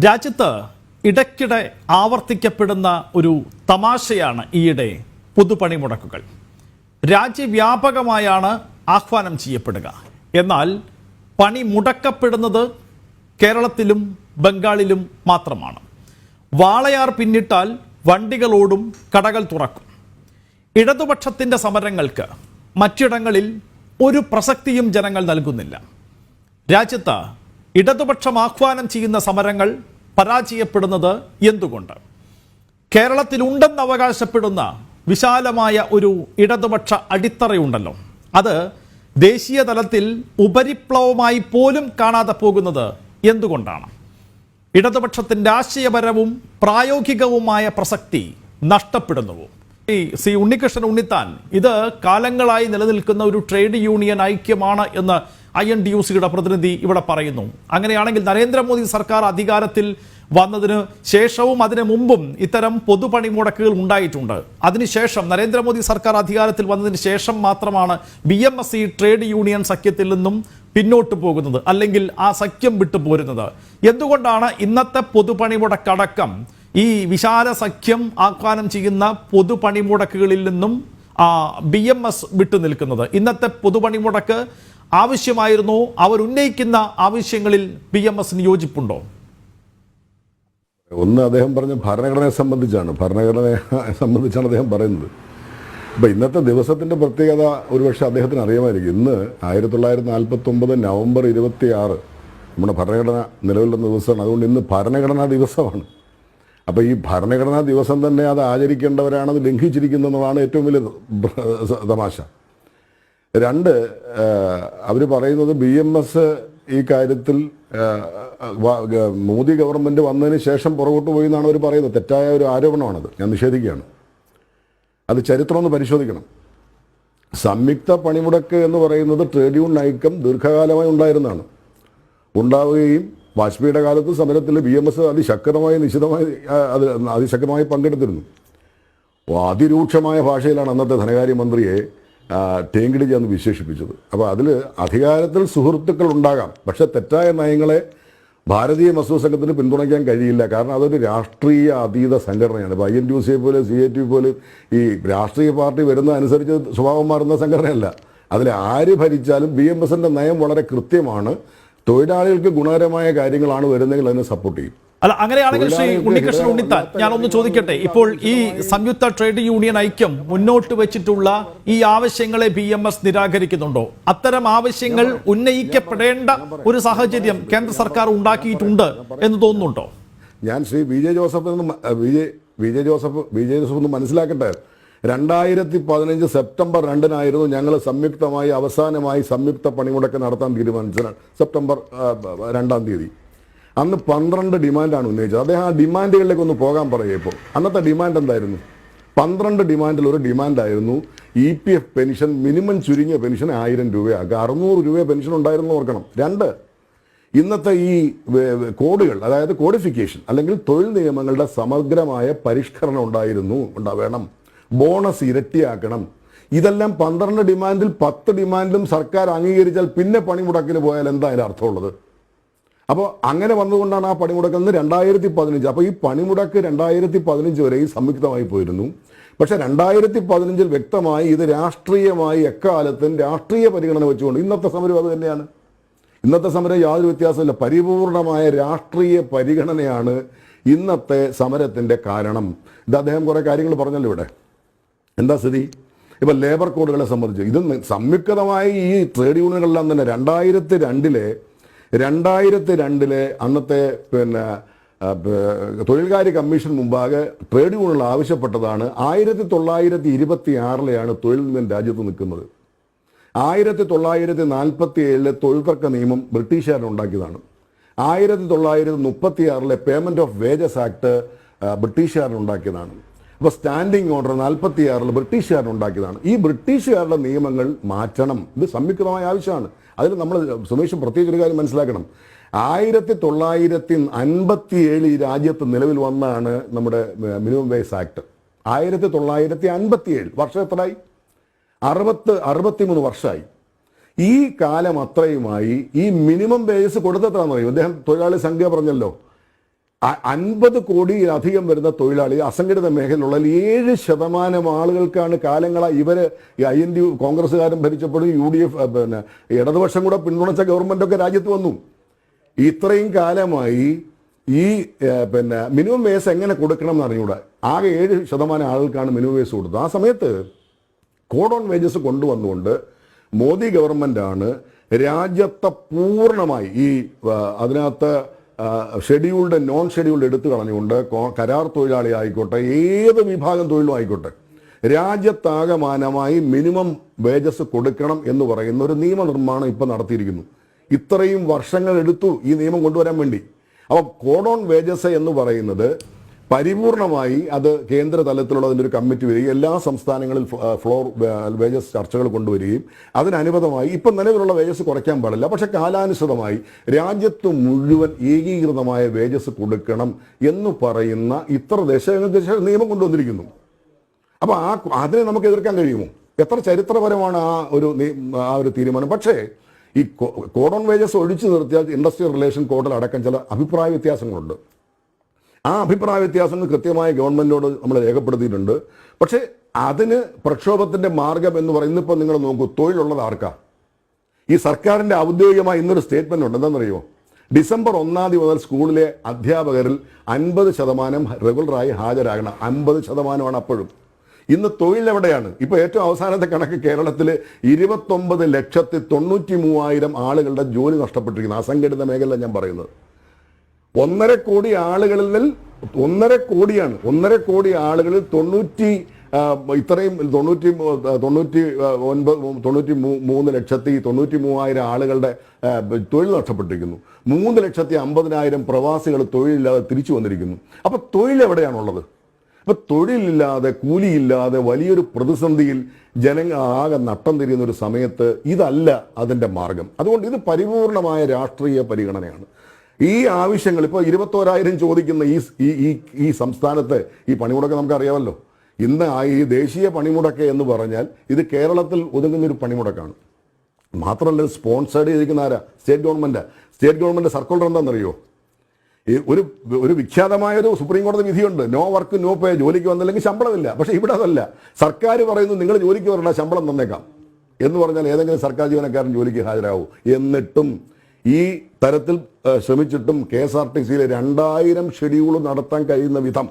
രാജ്യത്ത് ഇടയ്ക്കിടെ ആവർത്തിക്കപ്പെടുന്ന ഒരു തമാശയാണ് ഈയിടെ പൊതുപണിമുടക്കുകൾ രാജ്യവ്യാപകമായാണ് ആഹ്വാനം ചെയ്യപ്പെടുക. എന്നാൽ പണി മുടക്കപ്പെടുന്നത് കേരളത്തിലും ബംഗാളിലും മാത്രമാണ്. വാളയാർ പിന്നിട്ടാൽ വണ്ടികളോടും കടകൾ തുറക്കും. ഇടതുപക്ഷത്തിന്റെ സമരങ്ങൾക്ക് മറ്റിടങ്ങളിൽ ഒരു പ്രസക്തിയും ജനങ്ങൾ നൽകുന്നില്ല. രാജ്യത്ത് ഇടതുപക്ഷം ആഹ്വാനം ചെയ്യുന്ന സമരങ്ങൾ പരാജയപ്പെടുന്നത് എന്തുകൊണ്ട്? കേരളത്തിലുണ്ടെന്ന് അവകാശപ്പെടുന്ന വിശാലമായ ഒരു ഇടതുപക്ഷ അടിത്തറയുണ്ടല്ലോ. അത് ദേശീയ തലത്തിൽ ഉപരിപ്ലവമായി പോലും കാണാതെ പോകുന്നത് എന്തുകൊണ്ടാണ്? ഇടതുപക്ഷത്തിന്റെ ആശയപരവും പ്രായോഗികവുമായ പ്രസക്തി നഷ്ടപ്പെടുന്നുവോ? ഈ സി ഉണ്ണികൃഷ്ണൻ ഉണ്ണിത്താൻ ഇത് കാലങ്ങളായി നിലനിൽക്കുന്ന ഒരു ട്രേഡ് യൂണിയൻ ഐക്യമാണ് എന്ന് ഐ എൻ ഡി യു സിയുടെ പ്രതിനിധി ഇവിടെ പറയുന്നു. അങ്ങനെയാണെങ്കിൽ നരേന്ദ്രമോദി സർക്കാർ അധികാരത്തിൽ വന്നതിന് ശേഷവും അതിനു മുമ്പും ഇത്തരം പൊതുപണി മുടക്കുകൾ ഉണ്ടായിട്ടുണ്ട്. അതിനുശേഷം നരേന്ദ്രമോദി സർക്കാർ അധികാരത്തിൽ വന്നതിന് ശേഷം മാത്രമാണ് B M S C trade union സഖ്യത്തിൽ നിന്നും പിന്നോട്ട് പോകുന്നത് അല്ലെങ്കിൽ ആ സഖ്യം വിട്ടു പോരുന്നത്. എന്തുകൊണ്ടാണ് ഇന്നത്തെ പൊതുപണി മുടക്കടക്കം ഈ വിശാല സഖ്യം ആഹ്വാനം ചെയ്യുന്ന പൊതുപണി മുടക്കുകളിൽ നിന്നും ബി എം എസ് വിട്ടു നിൽക്കുന്നത്? ഇന്നത്തെ പൊതുപണിമുടക്ക് ആവശ്യമായിരുന്നു. അവർ ഉന്നയിക്കുന്ന ആവശ്യങ്ങളിൽ പി എം എസിന് യോജിപ്പുണ്ടോ ഒന്ന് അദ്ദേഹം പറഞ്ഞ ഭരണഘടനയെ സംബന്ധിച്ചാണ്. ഭരണഘടനയെ സംബന്ധിച്ചാണ് അദ്ദേഹം പറയുന്നത്. അപ്പോൾ ഇന്നത്തെ ദിവസത്തിന്റെ പ്രത്യേകത ഒരുപക്ഷെ അദ്ദേഹത്തിന് അറിയാമായിരിക്കും. ഇന്ന് ആയിരത്തി തൊള്ളായിരത്തി നാൽപ്പത്തി ഒമ്പത് നവംബർ ഇരുപത്തി ആറ് നമ്മുടെ ഭരണഘടന വന്ന ദിവസമാണ്. അതുകൊണ്ട് ഇന്ന് ഭരണഘടനാ ദിവസമാണ്. അപ്പോൾ ഈ ഭരണഘടനാ ദിവസം തന്നെ അത് ആചരിക്കേണ്ടവരാണത് ലംഘിച്ചിരിക്കുന്നതാണ് ഏറ്റവും വലിയ തമാശ. രണ്ട് അവർ പറയുന്നത് ബി എം എസ് ഈ കാര്യത്തിൽ മോദി ഗവൺമെന്റ് വന്നതിന് ശേഷം പുറകോട്ട് പോയി എന്നാണ് അവർ പറയുന്നത്. തെറ്റായ ഒരു ആരോപണമാണത്. ഞാൻ നിഷേധിക്കുകയാണ്. അത് ചരിത്രം ഒന്ന് പരിശോധിക്കണം. സംയുക്ത പണിമുടക്ക് എന്ന് പറയുന്നത് ട്രേഡ് യൂണിയൻ ഐക്യം ദീർഘകാലമായി ഉണ്ടായിരുന്നതാണ്. ഉണ്ടാവുകയും വാജ്പേയിയുടെ കാലത്ത് സമരത്തിൽ ബി എം എസ് അതിശക്തമായി നിശിതമായി അത് അതിശക്തമായി പങ്കെടുത്തിരുന്നു. അതിരൂക്ഷമായ ഭാഷയിലാണ് അന്നത്തെ ധനകാര്യമന്ത്രിയെ എന്ന് വിശേഷിപ്പിച്ചത്. അപ്പോൾ അതിൽ അധികാരത്തിൽ സുഹൃത്തുക്കൾ ഉണ്ടാകാം. പക്ഷേ തെറ്റായ നയങ്ങളെ ഭാരതീയ മസൂർ സംഘത്തിന് പിന്തുണയ്ക്കാൻ കഴിയില്ല. കാരണം അതൊരു രാഷ്ട്രീയ അതീത സംഘടനയാണ്. ഇപ്പോൾ ഐ എൻ ടി സിയെ പോലെ സി എ ടി പോലെ ഈ രാഷ്ട്രീയ പാർട്ടി വരുന്ന അനുസരിച്ച് സ്വഭാവം മാറുന്ന സംഘടനയല്ല. അതിൽ ആര് ഭരിച്ചാലും ബി എം എസിന്റെ നയം വളരെ കൃത്യമാണ്. തൊഴിലാളികൾക്ക് ഗുണകരമായ കാര്യങ്ങളാണ് വരുന്നതെങ്കിൽ അതിനെ സപ്പോർട്ട് ചെയ്യും. അല്ല അങ്ങനെയാണെങ്കിൽ ശ്രീ ഉണ്ണികൃഷ്ണൻ ഉണ്ണിത്താൻ ഞാനൊന്ന് ചോദിക്കട്ടെ ഇപ്പോൾ ഈ സംയുക്ത ട്രേഡ് യൂണിയൻ ഐക്യം മുന്നോട്ട് വെച്ചിട്ടുള്ള ഈ ആവശ്യങ്ങളെ ബി എം എസ് നിരാകരിക്കുന്നുണ്ടോ? അത്തരം ആവശ്യങ്ങൾ ഉന്നയിക്കപ്പെടേണ്ട ഒരു സാഹചര്യം കേന്ദ്ര സർക്കാർ ഉണ്ടാക്കിയിട്ടുണ്ട് എന്ന് തോന്നുന്നുണ്ടോ? ഞാൻ ശ്രീ വി ജെ ജോസഫ് എന്ന് V J V J Joseph V J Joseph ഒന്ന് മനസ്സിലാക്കട്ടെ. രണ്ടായിരത്തി പതിനഞ്ച് സെപ്റ്റംബർ രണ്ടിനായിരുന്നു ഞങ്ങൾ സംയുക്തമായി അവസാനമായി സംയുക്ത പണിമുടക്ക് നടത്താൻ തീരുമാനിച്ചത്. സെപ്റ്റംബർ രണ്ടാം തീയതി. അന്ന് പന്ത്രണ്ട് ഡിമാൻഡാണ് ഉന്നയിച്ചത്. അദ്ദേഹം ആ ഡിമാൻഡുകളിലേക്ക് ഒന്ന് പോകാൻ പറയുക ഇപ്പോൾ അന്നത്തെ ഡിമാൻഡ് എന്തായിരുന്നു? പന്ത്രണ്ട് ഡിമാൻഡിൽ ഒരു ഡിമാൻഡായിരുന്നു E P F pension minimum ചുരുങ്ങിയ പെൻഷൻ ആയിരം രൂപയാക്കുക. അറുന്നൂറ് രൂപ പെൻഷൻ ഉണ്ടായിരുന്നു ഓർക്കണം. രണ്ട് ഇന്നത്തെ ഈ കോഡുകൾ അതായത് കോഡിഫിക്കേഷൻ അല്ലെങ്കിൽ തൊഴിൽ നിയമങ്ങളുടെ സമഗ്രമായ പരിഷ്കരണം ഉണ്ടായിരുന്നു. ഉണ്ടാവേണം. വേണം ബോണസ് ഇരട്ടിയാക്കണം. ഇതെല്ലാം പന്ത്രണ്ട് ഡിമാൻഡിൽ പത്ത് ഡിമാൻഡിലും സർക്കാർ അംഗീകരിച്ചാൽ പിന്നെ പണിമുടക്കിന് പോയാൽ എന്താ അർത്ഥമുള്ളത്? അപ്പോൾ അങ്ങനെ വന്നുകൊണ്ടാണ് ആ പണിമുടക്കിൽ നിന്ന് രണ്ടായിരത്തി പതിനഞ്ച് അപ്പോൾ ഈ പണിമുടക്ക് രണ്ടായിരത്തി പതിനഞ്ച് വരെ ഈ സംയുക്തമായി പോയിരുന്നു. പക്ഷേ രണ്ടായിരത്തി പതിനഞ്ചിൽ വ്യക്തമായി ഇത് രാഷ്ട്രീയമായി എക്കാലത്തും രാഷ്ട്രീയ പരിഗണന വെച്ചുകൊണ്ട് ഇന്നത്തെ സമരം അത് തന്നെയാണ്. ഇന്നത്തെ സമരം യാതൊരു വ്യത്യാസമില്ല പരിപൂർണമായ രാഷ്ട്രീയ പരിഗണനയാണ് ഇന്നത്തെ സമരത്തിന്റെ കാരണം. ഇത് അദ്ദേഹം കുറേ കാര്യങ്ങൾ പറഞ്ഞല്ലോ ഇവിടെ. എന്താ സ്ഥിതി? ഇപ്പം ലേബർ കോഡുകളെ സംബന്ധിച്ച് ഇത് സംയുക്തമായി ഈ ട്രേഡ് യൂണിയനുകളെല്ലാം തന്നെ രണ്ടായിരത്തി രണ്ടിലെ രണ്ടായിരത്തി രണ്ടിലെ അന്നത്തെ പിന്നെ തൊഴിൽകാര്യ കമ്മീഷൻ മുമ്പാകെ ട്രേഡ് യൂണിയനുകൾ ആവശ്യപ്പെട്ടതാണ്. ആയിരത്തി തൊള്ളായിരത്തി ഇരുപത്തി ആറിലെയാണ് തൊഴിൽ നിയമം രാജ്യത്ത് നിൽക്കുന്നത്. ആയിരത്തി തൊള്ളായിരത്തി നാൽപ്പത്തി ഏഴിലെ തൊഴിൽ തർക്ക നിയമം ബ്രിട്ടീഷുകാരൻ ഉണ്ടാക്കിയതാണ്. ആയിരത്തി തൊള്ളായിരത്തി മുപ്പത്തി ആറിലെ പേയ്മെന്റ് ഓഫ് വേജസ് ആക്ട് ബ്രിട്ടീഷുകാരൻ അപ്പോൾ സ്റ്റാൻഡിംഗ് ഓർഡർ നാൽപ്പത്തി ആറിൽ ബ്രിട്ടീഷുകാരൻ ഉണ്ടാക്കിയതാണ്. ഈ ബ്രിട്ടീഷുകാരുടെ നിയമങ്ങൾ മാറ്റണം. ഇത് സംയുക്തമായ ആവശ്യമാണ്. അതിൽ നമ്മൾ സുമേഷ് പ്രത്യേകിച്ച് ഒരു കാര്യം മനസ്സിലാക്കണം. ആയിരത്തി തൊള്ളായിരത്തി അൻപത്തി ഏഴ് ഈ രാജ്യത്ത് നിലവിൽ വന്നാണ് നമ്മുടെ മിനിമം വേസ് ആക്ട് ആയിരത്തി തൊള്ളായിരത്തി അൻപത്തി ഏഴ് വർഷം എത്രയായി? അറുപത്ത് അറുപത്തിമൂന്ന് വർഷമായി. ഈ കാലം അത്രയുമായി ഈ മിനിമം വേജസ് കൊടുത്തെത്താന്ന് പറയും. അദ്ദേഹം തൊഴിലാളി സംഖ്യ പറഞ്ഞല്ലോ. അൻപത് കോടിയിലധികം വരുന്ന തൊഴിലാളി അസംഘടിത മേഖലയിലുള്ള ഏഴ് ശതമാനം ആളുകൾക്കാണ് കാലങ്ങളായി ഇവർ ഈ ഐ എൻ ഡി കോൺഗ്രസ്സുകാരും ഭരിച്ചപ്പോഴും യു ഡി എഫ് പിന്നെ ഇടതുപക്ഷം കൂടെ പിന്തുണച്ച ഗവൺമെന്റൊക്കെ രാജ്യത്ത് വന്നു. ഇത്രയും കാലമായി ഈ പിന്നെ മിനിമം വേസ് എങ്ങനെ കൊടുക്കണം എന്ന് അറിഞ്ഞുകൂടെ ആകെ ഏഴ് ശതമാനം ആളുകൾക്കാണ് മിനിമം വേസ് കൊടുത്തത്. ആ സമയത്ത് കോഡ് ഓൺ വേജസ് കൊണ്ടുവന്നുകൊണ്ട് മോദി ഗവൺമെന്റാണ് രാജ്യത്തെ പൂർണമായി ഈ അതിനകത്ത് ഷെഡ്യൂൾഡ് നോൺ ഷെഡ്യൂൾഡ് എടുത്തു കളഞ്ഞുകൊണ്ട് കരാർ തൊഴിലാളി ആയിക്കോട്ടെ ഏത് വിഭാഗം തൊഴിലും ആയിക്കോട്ടെ രാജ്യത്താകമാനമായി മിനിമം വേജസ് കൊടുക്കണം എന്ന് പറയുന്ന ഒരു നിയമനിർമ്മാണം ഇപ്പം നടത്തിയിരിക്കുന്നു. ഇത്രയും വർഷങ്ങൾ എടുത്തു ഈ നിയമം കൊണ്ടുവരാൻ വേണ്ടി. അപ്പോൾ കോഡ് ഓൺ വേജസ് എന്ന് പറയുന്നത് പരിപൂർണമായി അത് കേന്ദ്ര തലത്തിലുള്ള അതിന്റെ ഒരു കമ്മിറ്റി വരികയും എല്ലാ സംസ്ഥാനങ്ങളിൽ ഫ്ലോർ വേജസ് ചർച്ചകൾ കൊണ്ടുവരികയും അതിനനുബന്ധമായി ഇപ്പം നിലവിലുള്ള വേജസ് കുറയ്ക്കാൻ പാടില്ല. പക്ഷെ കാലാനുസൃതമായി രാജ്യത്ത് മുഴുവൻ ഏകീകൃതമായ വേജസ് കൊടുക്കണം എന്ന് പറയുന്ന ഇത്ര ദശ നിയമം കൊണ്ടുവന്നിരിക്കുന്നു. അപ്പോൾ ആ അതിനെ നമുക്ക് എതിർക്കാൻ കഴിയുമോ? എത്ര ചരിത്രപരമാണ് ആ ഒരു ആ ഒരു തീരുമാനം. പക്ഷേ ഈ കോഡ് ഓൺ വേജസ് ഒഴിച്ചു നിർത്തിയാൽ ഇൻഡസ്ട്രിയൽ റിലേഷൻ കോഡിൽ അടക്കം ചില അഭിപ്രായ വ്യത്യാസങ്ങളുണ്ട്. ആ അഭിപ്രായ വ്യത്യാസങ്ങൾ കൃത്യമായി ഗവൺമെന്റിനോട് നമ്മൾ രേഖപ്പെടുത്തിയിട്ടുണ്ട്. പക്ഷേ അതിന് പ്രക്ഷോഭത്തിന്റെ മാർഗം എന്ന് പറയുന്നത് ഇപ്പോൾ നിങ്ങൾ നോക്കൂ തൊഴിലുള്ളത് ആർക്കാ? ഈ സർക്കാരിന്റെ ഔദ്യോഗികമായ ഇന്നൊരു സ്റ്റേറ്റ്മെന്റ് ഉണ്ട് എന്താണെന്നറിയോ ഡിസംബർ ഒന്നാം തീയതി മുതൽ സ്കൂളിലെ അധ്യാപകരിൽ അൻപത് ശതമാനം റെഗുലറായി ഹാജരാകണം. അൻപത് ശതമാനമാണ് അപ്പോഴും. ഇന്ന് തൊഴിൽ എവിടെയാണ്? ഇപ്പൊ ഏറ്റവും അവസാനത്തെ കണക്ക് കേരളത്തിൽ ഇരുപത്തൊമ്പത് ലക്ഷത്തി തൊണ്ണൂറ്റി മൂവായിരം ആളുകളുടെ ജോലി നഷ്ടപ്പെട്ടിരിക്കുന്നു. അസംഘടിത മേഖല ഞാൻ പറയുന്നത്. ഒന്നര കോടി ആളുകളിൽ ഒന്നര കോടിയാണ്. ഒന്നര കോടി ആളുകളിൽ തൊണ്ണൂറ്റി ഇത്രയും തൊണ്ണൂറ്റി തൊണ്ണൂറ്റി ഒൻപത് തൊണ്ണൂറ്റി മൂന്ന് ലക്ഷത്തി തൊണ്ണൂറ്റി മൂവായിരം ആളുകളുടെ തൊഴിൽ നഷ്ടപ്പെട്ടിരിക്കുന്നു. മൂന്ന് ലക്ഷത്തി അമ്പതിനായിരം പ്രവാസികൾ തൊഴിലില്ലാതെ തിരിച്ചു വന്നിരിക്കുന്നു. അപ്പൊ തൊഴിൽ എവിടെയാണുള്ളത്? അപ്പൊ തൊഴിലില്ലാതെ കൂലിയില്ലാതെ വലിയൊരു പ്രതിസന്ധിയിൽ ജനങ്ങൾ ആകെ നട്ടം തിരിയുന്ന ഒരു സമയത്ത് ഇതല്ല അതിന്റെ മാർഗം. അതുകൊണ്ട് ഇത് പരിപൂർണമായ രാഷ്ട്രീയ പരിഗണനയാണ്. ഈ ആവശ്യങ്ങൾ ഇപ്പോൾ ഇരുപത്തോരായിരം ചോദിക്കുന്ന ഈ ഈ ഈ സംസ്ഥാനത്ത് ഈ പണിമുടക്ക് നമുക്കറിയാമല്ലോ ഇന്ന് ഈ ദേശീയ പണിമുടക്ക് എന്ന് പറഞ്ഞാൽ ഇത് കേരളത്തിൽ ഒതുങ്ങുന്ന ഒരു പണിമുടക്കാണ്. മാത്രമല്ല സ്പോൺസേഡ് ചെയ്തിരിക്കുന്ന ആരാ? State government state government circular എന്താണെന്നറിയോ? ഒരു ഒരു വിഖ്യാതമായ ഒരു സുപ്രീം കോടതി വിധിയുണ്ട്. നോ വർക്ക് നോ പേ ജോലിക്ക് വന്നില്ലെങ്കിൽ ശമ്പളമില്ല. പക്ഷേ ഇവിടെ അതല്ല. സർക്കാർ പറയുന്നു നിങ്ങൾ ജോലിക്ക് വരണ്ട ശമ്പളം തന്നേക്കാം. എന്ന് പറഞ്ഞാൽ ഏതെങ്കിലും സർക്കാർ ജീവനക്കാരൻ ജോലിക്ക് ഹാജരാകൂ എന്നിട്ടും ഈ തരത്തിൽ ശ്രമിച്ചിട്ടും കെ എസ് ആർ ടി സിയിലെ രണ്ടായിരം ഷെഡ്യൂൾ നടത്താൻ കഴിയുന്ന വിധം.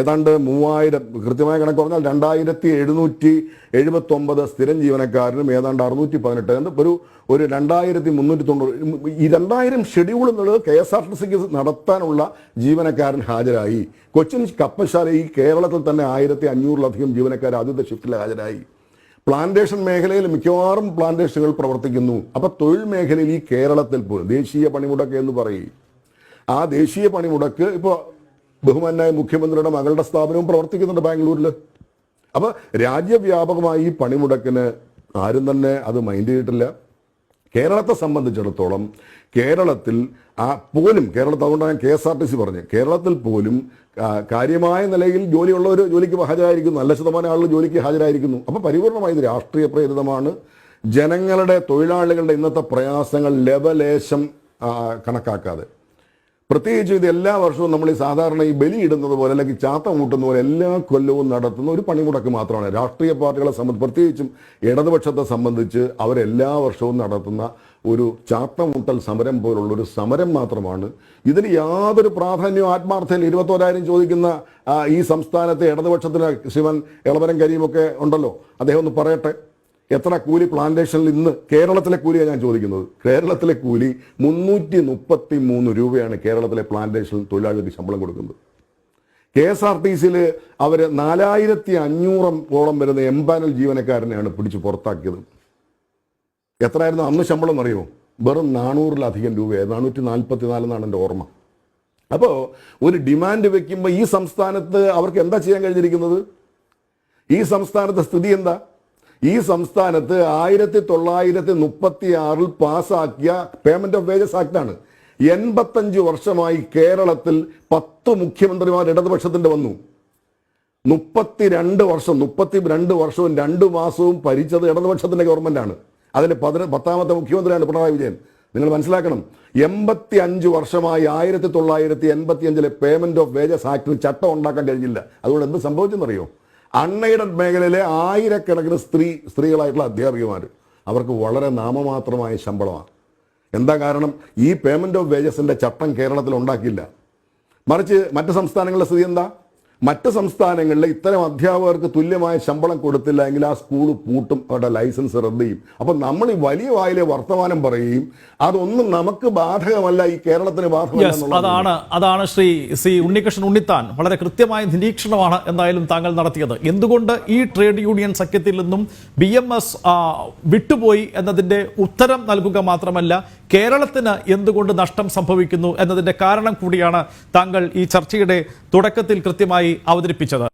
ഏതാണ്ട് മൂവായിരം കൃത്യമായ കണക്ക് പറഞ്ഞാൽ രണ്ടായിരത്തി എഴുന്നൂറ്റി എഴുപത്തി ഒമ്പത് സ്ഥിരം ജീവനക്കാരനും ഏതാണ്ട് അറുന്നൂറ്റി പതിനെട്ട് ഒരു ഒരു രണ്ടായിരത്തി മുന്നൂറ്റി തൊണ്ണൂറ് ഈ രണ്ടായിരം ഷെഡ്യൂൾ എന്നുള്ളത് കെ എസ് ആർ ടി സിക്ക് നടത്താനുള്ള ജീവനക്കാരൻ ഹാജരായി. കൊച്ചിൻ കപ്പശാല ഈ കേരളത്തിൽ തന്നെ ആയിരത്തി അഞ്ഞൂറിലധികം ജീവനക്കാർ ആദ്യത്തെ ഷിഫ്റ്റിൽ ഹാജരായി. പ്ലാന്റേഷൻ മേഖലയിൽ മിക്കവാറും പ്ലാന്റേഷനുകൾ പ്രവർത്തിക്കുന്നു. അപ്പൊ തൊഴിൽ മേഖലയിൽ ഈ കേരളത്തിൽ പോലും ദേശീയ പണിമുടക്ക് എന്ന് പറയും. ആ ദേശീയ പണിമുടക്ക് ഇപ്പോൾ ബഹുമാനായ മുഖ്യമന്ത്രിയുടെ മകളുടെ സ്ഥാപനവും പ്രവർത്തിക്കുന്നുണ്ട് ബാംഗ്ലൂരിൽ അപ്പൊ രാജ്യവ്യാപകമായി ഈ പണിമുടക്കിന് ആരും തന്നെ അത് മൈൻഡ് ചെയ്തിട്ടില്ല. കേരളത്തെ സംബന്ധിച്ചിടത്തോളം കേരളത്തിൽ ആ പോലും കേരളത്തിൽ അതുകൊണ്ടാണ് K S R T C പറഞ്ഞു. കേരളത്തിൽ പോലും കാര്യമായ നിലയിൽ ജോലിയുള്ളവർ ജോലിക്ക് ഹാജരായിരിക്കുന്നു. നല്ല ശതമാനം ആളുകൾ ജോലിക്ക് ഹാജരായിരിക്കുന്നു. അപ്പോൾ പരിപൂർണമായി രാഷ്ട്രീയ പ്രേരിതമാണ്. ജനങ്ങളുടെ തൊഴിലാളികളുടെ ഇന്നത്തെ പ്രയാസങ്ങൾ ലവലേശം കണക്കാക്കാതെ. പ്രത്യേകിച്ച് ഇത് എല്ലാ വർഷവും നമ്മൾ ഈ സാധാരണ ഈ ബലി ഇടുന്നത് പോലെ അല്ലെങ്കിൽ ചാത്ത മൂട്ടുന്ന പോലെ എല്ലാ കൊല്ലവും നടത്തുന്ന ഒരു പണിമുടക്ക് മാത്രമാണ്. രാഷ്ട്രീയ പാർട്ടികളെ സംബന്ധിച്ച് പ്രത്യേകിച്ചും ഇടതുപക്ഷത്തെ സംബന്ധിച്ച് അവരെല്ലാ വർഷവും നടത്തുന്ന ഒരു ചാത്തമുട്ടൽ സമരം പോലുള്ള ഒരു സമരം മാത്രമാണ്. ഇതിന് യാതൊരു പ്രാധാന്യവും ആത്മാർത്ഥയിൽ ഇരുപത്തോരായിരം ചോദിക്കുന്ന ഈ സംസ്ഥാനത്തെ ഇടതുപക്ഷത്തിന് ശിവൻ എളവരം കരിയുമൊക്കെ ഉണ്ടല്ലോ. അദ്ദേഹം ഒന്ന് പറയട്ടെ. എത്ര കൂലി പ്ലാന്റേഷനിൽ ഇന്ന് കേരളത്തിലെ കൂലിയാണ് ഞാൻ ചോദിക്കുന്നത്? കേരളത്തിലെ കൂലി മുന്നൂറ്റി മുപ്പത്തി മൂന്ന് രൂപയാണ് കേരളത്തിലെ പ്ലാന്റേഷനിൽ തൊഴിലാളികൾക്ക് ശമ്പളം കൊടുക്കുന്നത്. കെ എസ് ആർ ടി സിയിൽ അവർ നാലായിരത്തി അഞ്ഞൂറോളം വരുന്ന എംപാനൽ ജീവനക്കാരനെയാണ് പിടിച്ച് പുറത്താക്കിയത്. എത്രയായിരുന്നു അന്ന് ശമ്പളം എന്നറിയുമോ വെറും നാനൂറിലധികം രൂപയായി നാനൂറ്റി നാൽപ്പത്തി നാലെന്നാണ് എന്റെ ഓർമ്മ. അപ്പോൾ ഒരു ഡിമാൻഡ് വെക്കുമ്പോൾ ഈ സംസ്ഥാനത്ത് അവർക്ക് എന്താ ചെയ്യാൻ കഴിഞ്ഞിരിക്കുന്നത്? ഈ സംസ്ഥാനത്തെ സ്ഥിതി എന്താ? ഈ സംസ്ഥാനത്ത് ആയിരത്തി തൊള്ളായിരത്തി മുപ്പത്തി ആറിൽ പാസ്സാക്കിയ പേയ്മെന്റ് ഓഫ് വേജസ് ആക്ട് ആക്ടാണ് എൺപത്തഞ്ച് വർഷമായി കേരളത്തിൽ പത്ത് മുഖ്യമന്ത്രിമാർ ഇടതുപക്ഷത്തിന്റെ വന്നു. മുപ്പത്തിരണ്ട് വർഷം മുപ്പത്തി രണ്ട് വർഷവും രണ്ട് മാസവും ഭരിച്ചത് ഇടതുപക്ഷത്തിന്റെ ഗവൺമെന്റാണ് അതിന്റെ പതിന പത്താമത്തെ മുഖ്യമന്ത്രിയാണ് പിണറായി വിജയൻ. നിങ്ങൾ മനസ്സിലാക്കണം എൺപത്തി അഞ്ച് വർഷമായി ആയിരത്തി തൊള്ളായിരത്തി എൺപത്തി അഞ്ചിലെ പേയ്മെന്റ് ഓഫ് വേജസ് ആക്ടിന് ചട്ടം ഉണ്ടാക്കാൻ കഴിഞ്ഞില്ല. അതുകൊണ്ട് എന്ത് സംഭവിച്ചെന്നറിയോ? അൺഎയ്ഡഡ് മേഖലയിലെ ആയിരക്കണക്കിന് സ്ത്രീ സ്ത്രീകളായിട്ടുള്ള അധ്യാപികമാർ അവർക്ക് വളരെ നാമമാത്രമായ ശമ്പളമാണ്. എന്താ കാരണം? ഈ പേയ്മെന്റ് ഓഫ് വേജസിന്റെ ചട്ടം കേരളത്തിൽ ഉണ്ടാക്കിയില്ല. മറിച്ച് മറ്റ് സംസ്ഥാനങ്ങളിലെ സ്ഥിതി എന്താ? മറ്റ് സംസ്ഥാനങ്ങളിൽ ഇത്തരം അധ്യാപകർക്ക് തുല്യമായ ശമ്പളം കൊടുത്തില്ല എങ്കിൽ ആ സ്കൂൾ പൂട്ടും അവരുടെ ലൈസൻസ് റദ്ദ് ചെയ്യും. അപ്പം നമ്മൾ ഈ വലിയ വായിലെ വർത്തമാനം പറയുകയും അതൊന്നും നമുക്ക് ബാധകമല്ല ഈ കേരളത്തിന് ബാധകമല്ല അതാണ് അതാണ് ശ്രീ സി ഉണ്ണികൃഷ്ണൻ ഉണ്ണിത്താൻ വളരെ കൃത്യമായ നിരീക്ഷണമാണ് എന്തായാലും താങ്കൾ നടത്തിയത്. എന്തുകൊണ്ട് ഈ ട്രേഡ് യൂണിയൻ സഖ്യത്തിൽ നിന്നും ബി എം എസ് വിട്ടുപോയി എന്നതിന്റെ ഉത്തരം നൽകുക മാത്രമല്ല കേരളത്തിന് എന്തുകൊണ്ട് നഷ്ടം സംഭവിക്കുന്നു എന്നതിന്റെ കാരണം കൂടിയാണ് താങ്കൾ ഈ ചർച്ചയുടെ തുടക്കത്തിൽ കൃത്യമായി അവതരിപ്പിച്ചത്.